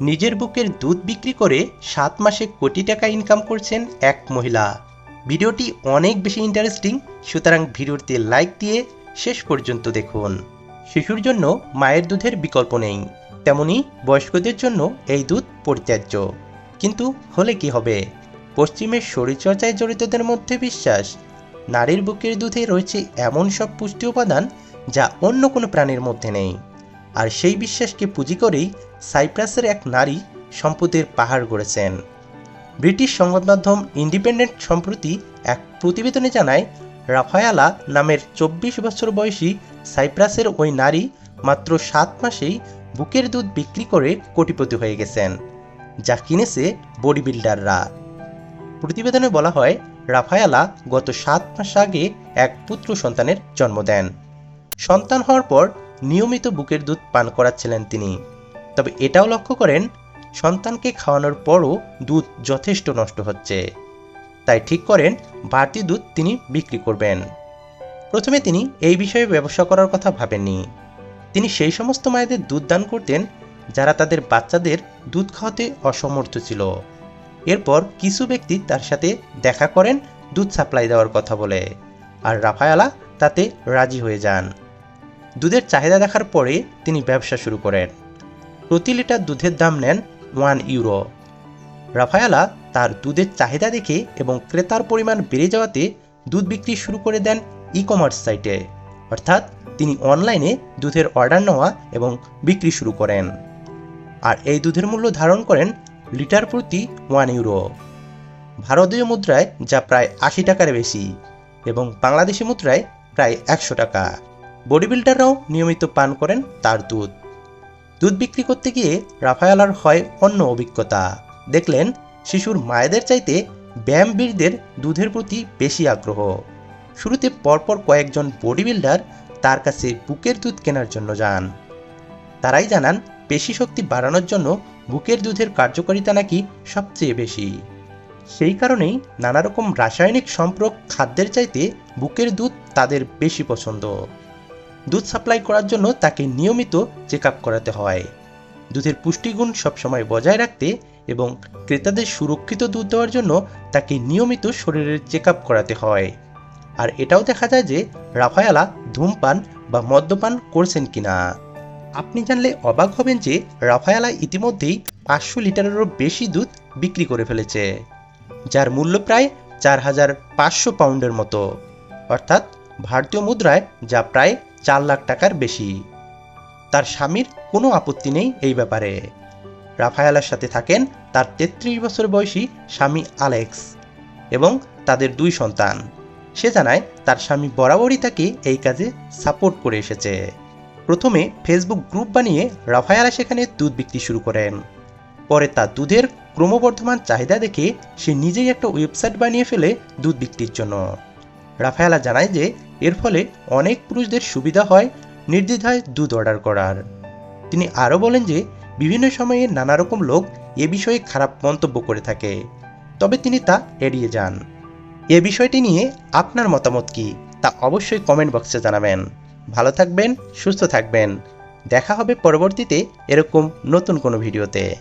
নিজের বুকের দুধ বিক্রি করে সাত মাসে কোটি টাকা ইনকাম করছেন এক মহিলা। ভিডিওটি অনেক বেশি ইন্টারেস্টিং সুতরাং ভিডিওতে লাইক দিয়ে শেষ পর্যন্ত দেখুন। শিশুর জন্য মায়ের দুধের বিকল্প নেই। তেমনি বয়স্কদের জন্য এই দুধ পরিত্যাজ্য। কিন্তু হলে কি হবে? পশ্চিমের শরীরচর্চায় জড়িতদের মধ্যে বিশ্বাস। নারীর বুকের দুধে রয়েছে এমন সব পুষ্টি উপাদান যা অন্য কোনো প্রাণীর মধ্যে নেই। আর সেই বিশ্বাসকে পুঁজি করেই সাইপ্রাসের এক নারী সম্পদের পাহাড় গড়েছেন। ব্রিটিশ সংবাদ মাধ্যম ইন্ডিপেন্ডেন্ট সম্প্রতি এক প্রতিবেদনে জানায়, রাফায়ালা নামের চব্বিশ বছর বয়সী সাইপ্রাসের ওই নারী মাত্র সাত মাসেই বুকের দুধ বিক্রি করে কোটিপতি হয়ে গেছেন, যা কিনেছে বডি বিল্ডাররা প্রতিবেদনে বলা হয়, রাফায়ালা গত সাত মাস আগে এক পুত্র সন্তানের জন্ম দেন। সন্তান হওয়ার পর নিয়মিত বুকের দুধ পান করাচ্ছিলেন তিনি। তবে এটাও লক্ষ্য করেন, সন্তানকে খাওয়ানোর পরও দুধ যথেষ্ট নষ্ট হচ্ছে। তাই ঠিক করেন, বাড়তি দুধ তিনি বিক্রি করবেন। প্রথমে তিনি এই বিষয়ে ব্যবসা করার কথা ভাবেননি। তিনি সেই সমস্ত মায়েদের দুধ দান করতেন, যারা তাদের বাচ্চাদের দুধ খাওয়াতে অসমর্থ ছিল। এরপর কিছু ব্যক্তি তার সাথে দেখা করেন, দুধ সাপ্লাই দেওয়ার কথা বলে। আর রাফায়ালা তাতে রাজি হয়ে যান। দুধের চাহিদা দেখার পরে তিনি ব্যবসা শুরু করেন। প্রতি লিটার দুধের দাম নেন ওয়ান ইউরো। রাফায়ালা তার দুধের চাহিদা দেখে এবং ক্রেতার পরিমাণ বেড়ে যাওয়াতে দুধ বিক্রি শুরু করে দেন ই কমার্স সাইটে। অর্থাৎ তিনি অনলাইনে দুধের অর্ডার নেওয়া এবং বিক্রি শুরু করেন। আর এই দুধের মূল্য ধারণ করেন লিটার প্রতি ওয়ান ইউরো। ভারতীয় মুদ্রায় যা প্রায় আশি টাকার বেশি এবং বাংলাদেশি মুদ্রায় প্রায় একশো টাকা। বডি বিল্ডাররাও নিয়মিত পান করেন তার দুধ। দুধ বিক্রি করতে গিয়ে রাফায়ালার হয় অন্য অভিজ্ঞতা। দেখলেন, শিশুর মায়েদের চাইতে ব্যায়ামবীরদের দুধের প্রতি বেশি আগ্রহ। শুরুতে পরপর কয়েকজন বডি বিল্ডার তার কাছে বুকের দুধ কেনার জন্য যান। তারাই জানান, পেশি শক্তি বাড়ানোর জন্য বুকের দুধের কার্যকারিতা নাকি সবচেয়ে বেশি। সেই কারণেই নানা রকম রাসায়নিক সম্পর্ক খাদ্যের চাইতে বুকের দুধ তাদের বেশি পছন্দ। দুধ সাপ্লাই করার জন্য তাকে নিয়মিত চেক করাতে হয়। দুধের পুষ্টিগুণ সবসময় বজায় রাখতে এবং ক্রেতাদের সুরক্ষিত দুধ দেওয়ার জন্য তাকে নিয়মিত শরীরের চেক করাতে হয়। আর এটাও দেখা যায় যে রাফায়ালা ধূমপান বা মদ্যপান করছেন কিনা। আপনি জানলে অবাক হবেন যে রাফায়ালা ইতিমধ্যেই পাঁচশো লিটারেরও বেশি দুধ বিক্রি করে ফেলেছে, যার মূল্য প্রায় চার হাজার পাঁচশো পাউন্ডের মতো। অর্থাৎ ভারতীয় মুদ্রায় যা প্রায় চার লাখ টাকার বেশি। তার স্বামীর কোনো আপত্তি নেই এই ব্যাপারে। রাফায়ালার সাথে থাকেন তার তেত্রিশ বছর বয়সী স্বামী আলেক্স এবং তাদের দুই সন্তান। সে জানায় তার স্বামী বরাবরই তাকে এই কাজে সাপোর্ট করে এসেছে। প্রথমে ফেসবুক গ্রুপ বানিয়ে রাফায়ালা সেখানে দুধ বিক্রি শুরু করেন। পরে তার দুধের ক্রমবর্ধমান চাহিদা দেখে সে নিজেই একটা ওয়েবসাইট বানিয়ে ফেলে দুধ বিক্রির জন্য। রাফায়ালা জানায় যে, এর ফলে অনেক পুরুষদের সুবিধা হয় নির্দ্বিধায় দুধ অর্ডার করার। তিনি আরও বলেন যে, বিভিন্ন সময়ে নানা রকম লোক এ বিষয়ে খারাপ মন্তব্য করে থাকে। তবে তিনি তা এড়িয়ে যান। এ বিষয়টি নিয়ে আপনার মতামত কি, তা অবশ্যই কমেন্ট বক্সে জানাবেন। ভালো থাকবেন, সুস্থ থাকবেন। দেখা হবে পরবর্তীতে এরকম নতুন কোনো ভিডিওতে।